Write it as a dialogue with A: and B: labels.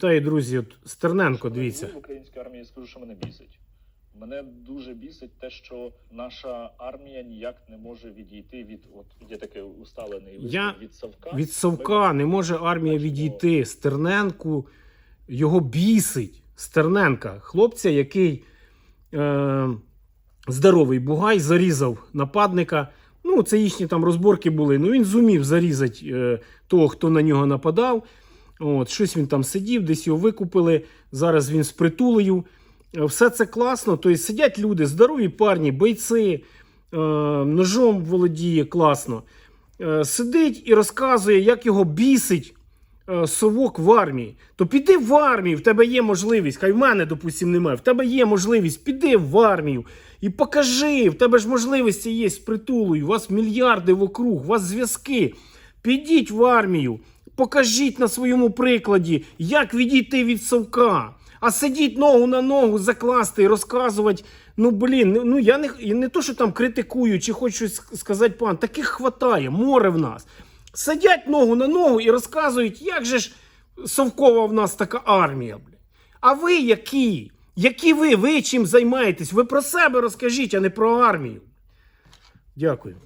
A: Та й друзі, от Стерненко, дивіться.
B: В українській армії скажу, що мене бісить. Мене дуже бісить те, що наша армія ніяк не може відійти від от є таке усталений
A: Я
B: від совка.
A: Від Совка не може армія відійти. Стерненку його бісить. Стерненка, хлопця, який е, здоровий бугай, зарізав нападника. Ну, це їхні там розборки були. Ну, він зумів зарізати е, того, хто на нього нападав. От, щось він там сидів, десь його викупили. Зараз він з притулею. Е, Все це класно. Тобто сидять люди, здорові парні, бойці, е, ножом володіє класно. Е, сидить і розказує, як його бісить е, совок в армії. То піди в армію, в тебе є можливість. Хай в мене, допустим, немає. В тебе є можливість, піди в армію і покажи. В тебе ж можливості є з притулою. У вас мільярди вокруг, у вас зв'язки. Підіть в армію, покажіть на своєму прикладі, як відійти від совка. А сидіть ногу на ногу, закласти і розказувати. Ну блін, ну я не, не то, що там критикую, чи хочу сказати пан, таких хватає, море в нас. Сидять ногу на ногу і розказують, як же ж совкова в нас така армія. Бля. А ви які? Які ви? Ви чим займаєтесь? Ви про себе розкажіть, а не про армію. Дякую.